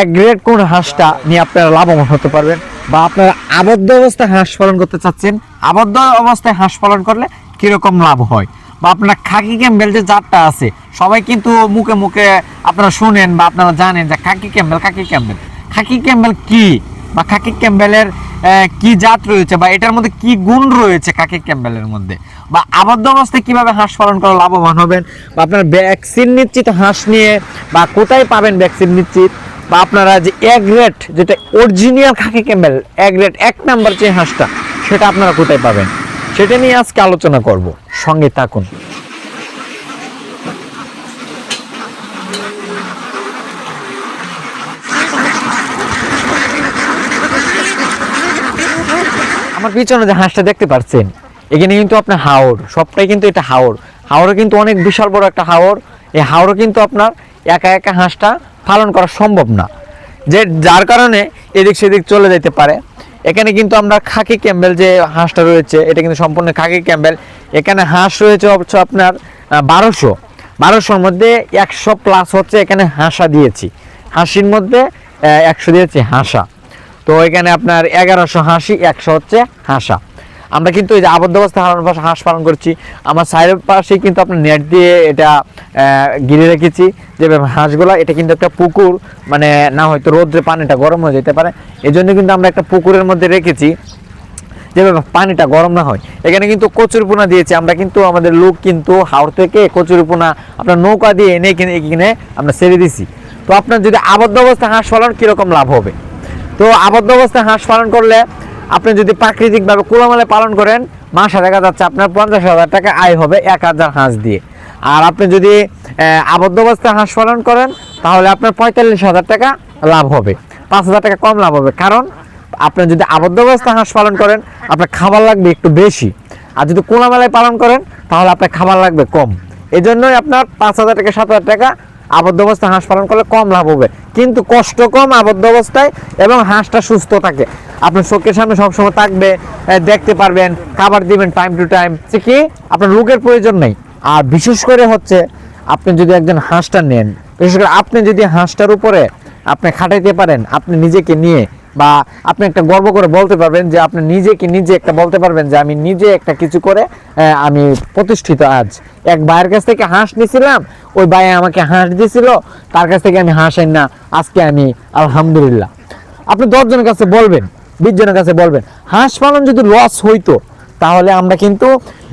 এক গ্রেড কোন হাঁসটা নিয়ে আপনারা লাভবান হতে পারবেন বা আপনারা আবদ্ধ অবস্থায় হাঁস পালন করতে চাচ্ছেন, আবদ্ধ অবস্থায় হাঁস পালন করলে কীরকম লাভ হয়? বা আপনার খাকি ক্যাম্বেল যে জাতটা আছে, সবাই কিন্তু মুখে মুখে আপনারা শুনেন বা আপনারা জানেন যে khaki Campbell khaki Campbell. Khaki Campbell কি? বা খাকি ক্যাম্বেলের কি জাত রয়েছে বা এটার মধ্যে কি গুণ রয়েছে খাকি ক্যাম্বেলের মধ্যে? বা আবদ্ধ অবস্থায় কীভাবে হাঁস পালন করা লাভবান হবেন? বা আপনার ভ্যাকসিন নিশ্চিত হাঁস নিয়ে বা কোথায় পাবেন ভ্যাকসিন নিশ্চিত? বা আপনারা যে এক রেট যেটা অরিজিনাল খাকি ক্যাম্বেল এক রেট, এক নাম্বার যে হাঁসটা, সেটা আপনারা কোথায় পাবেন? সেটা নিয়ে আজকে আলোচনা করব। সঙ্গে থাকুন। আমার পিছনে যে হাঁসটা দেখতে পাচ্ছেন, এখানে কিন্তু আপনার হাওর, সবটাই কিন্তু এটা হাওর। হাওড়ও কিন্তু অনেক বিশাল বড় একটা হাওর। এই হাওড়ও কিন্তু আপনার একা একা হাঁসটা পালন করা সম্ভব না। যে যার কারণে এদিক সেদিক চলে যেতে পারে। এখানে কিন্তু আমরা খাকি ক্যাম্বেল যে হাঁসটা রয়েছে, এটা কিন্তু সম্পূর্ণ খাকি ক্যাম্বেল। এখানে হাঁস রয়েছে অবশ্য আপনার বারোশো। বারোশোর মধ্যে একশো প্লাস হচ্ছে এখানে হাঁসা দিয়েছি। হাসির মধ্যে একশো দিয়েছি হাঁসা। তো এখানে আপনার এগারোশো হাঁসি, একশো হচ্ছে হাঁসা। আমরা কিন্তু এই যে আবদ্ধ হারানোর হাঁস পালন করছি। আমার সাইডের পাশে কিন্তু আপনার নেট দিয়ে এটা ঘিরে রেখেছি। যে হাঁসগুলো, এটা কিন্তু একটা পুকুর মানে না হয়তো রোদ্রে পানিটা গরম হয়ে যেতে পারে। এই জন্য কিন্তু আমরা একটা পুকুরের মধ্যে রেখেছি। যেভাবে পানিটা গরম না হয়। এখানে কিন্তু কচুরিপোনা দিয়েছি। আমরা কিন্তু আমাদের লোক কিন্তু হাওড় থেকে কচুরিপোনা আপনার নৌকা দিয়ে এনে এখানে এখানে আমরা ছেড়ে দিছি। তো আপনার যদি আবদ্ধ অবস্থায় হাঁস পালন কীরকম লাভ হবে? তো আবদ্ধ অবস্থায় হাঁস পালন করলে আপনি যদি প্রাকৃতিকভাবে কোলামালে পালন করেন, মাসে দেখা যাচ্ছে আপনার পঞ্চাশ হাজার টাকা আয় হবে এক হাজার হাঁস দিয়ে। আর আপনি যদি আবদ্ধ অবস্থায় হাঁস পালন করেন, তাহলে আপনার পঁয়তাল্লিশ হাজার টাকা লাভ হবে। পাঁচ হাজার টাকা কম লাভ হবে। কারণ, আপনি যদি আবদ্ধ অবস্থায় হাঁস পালন করেন, আপনার খাবার লাগবে একটু বেশি। আর যদি কোলামেলায় পালন করেন, তাহলে আপনার খাবার লাগবে কম। এই জন্যই আপনার পাঁচ হাজার টাকা সাত হাজার টাকা আবদ্ধ অবস্থায় হাঁস পালন করলে কম লাভ হবে। কিন্তু কষ্ট কম আবদ্ধ অবস্থায় এবং হাঁসটা সুস্থ থাকে। আপনার চোখের সামনে সবসময় থাকবে দেখতে পারবেন, খাবার দিবেন টাইম টু টাইম কি? আপনার লোকের প্রয়োজন নেই। আর বিশেষ করে হচ্ছে, আপনি যদি একজন হাঁসটা নেন, বিশেষ করে আপনি যদি হাঁসটার উপরে আপনি খাটাইতে পারেন, আপনি নিজেকে নিয়ে বা আপনি একটা গর্ব করে বলতে পারবেন যে আপনি নিজেকে নিজে একটা বলতে পারবেন যে আমি নিজে একটা কিছু করে আমি প্রতিষ্ঠিত আজ। এক ভাইয়ের কাছ থেকে হাঁস নিয়েছিলাম ওই ভাই আমাকে হাঁস দিয়েছিল তার কাছ থেকে আমি হাঁস না, আজকে আমি আলহামদুলিল্লাহ। আপনি দশজনের কাছে বলবেন বিশ কাছে বলবেন, হাঁস পালন যদি লস হইতো, তাহলে আমরা কিন্তু,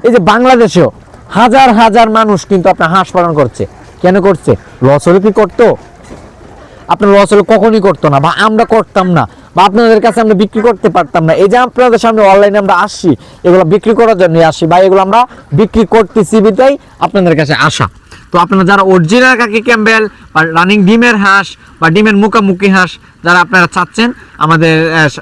এই যে বাংলাদেশেও হাজার হাজার মানুষ কিন্তু আপনার হাঁস পালন করছে। কেন করছে? লস হলে কি করতো? আপনার লস হলে কখনই করতো না, বা আমরা করতাম না, বা আপনাদের কাছে আমরা বিক্রি করতে পারতাম না। এই যে আপনাদের সামনে অনলাইনে আমরা আসছি, এগুলো বিক্রি করার জন্য আসি বা এগুলো আমরা বিক্রি করতেছি বিটাই আপনাদের কাছে আসা। তো আপনারা যারা অরিজিনাল কাকি ক্যাম্বেল বা রানিং ডিমের হাঁস বা ডিমের মুখামুখি হাঁস যারা আপনারা চাচ্ছেন, আমাদের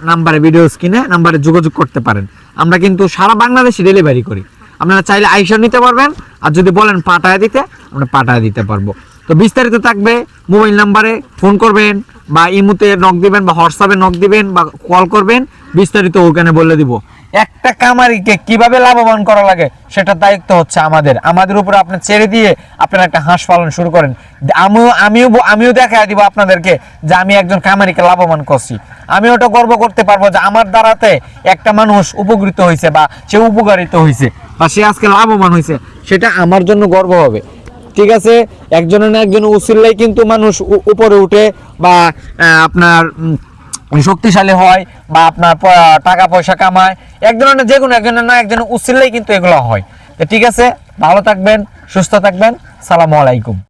নাম্বারে ভিডিও স্ক্রিনে নাম্বারে যোগাযোগ করতে পারেন। আমরা কিন্তু সারা বাংলাদেশে ডেলিভারি করি। আপনারা চাইলে আইসা নিতে পারবেন, আর যদি বলেন পাঠায় দিতে, আমরা পাঠায় দিতে পারব। তো বিস্তারিত থাকবে মোবাইল নাম্বারে ফোন করবেন বা ইমুতে নক দিবেন বা হোয়াটসঅ্যাপে নক দিবেন বা কল করবেন, বিস্তারিত ওখানে বলে দিব। একটা কামারিকে কীভাবে লাভবান করা লাগে সেটা দায়িত্ব হচ্ছে আমাদের। আমাদের উপরে আপনি ছেড়ে দিয়ে আপনারা একটা হাঁস পালন শুরু করেন। আমিও আমিও আমিও দেখা দিব আপনাদেরকে যে আমি একজন কামারিকে লাভবান করছি। আমি ওটা গর্ব করতে পারব যে আমার দ্বারাতে একটা মানুষ উপকৃত হয়েছে বা সে উপকারিত হয়েছে বা সে আজকে লাভবান হয়েছে, সেটা আমার জন্য গর্ব হবে। ঠিক আছে? একজনের না একজন উচিল্লাই কিন্তু মানুষ উপরে উঠে বা আপনার শক্তিশালী হয় বা আপনার টাকা পয়সা কামায়, এক ধরনের যে কোনো একজনের না একজনের উচিলেই কিন্তু এগুলো হয়। তো ঠিক আছে, ভালো থাকবেন, সুস্থ থাকবেন, সালামু আলাইকুম।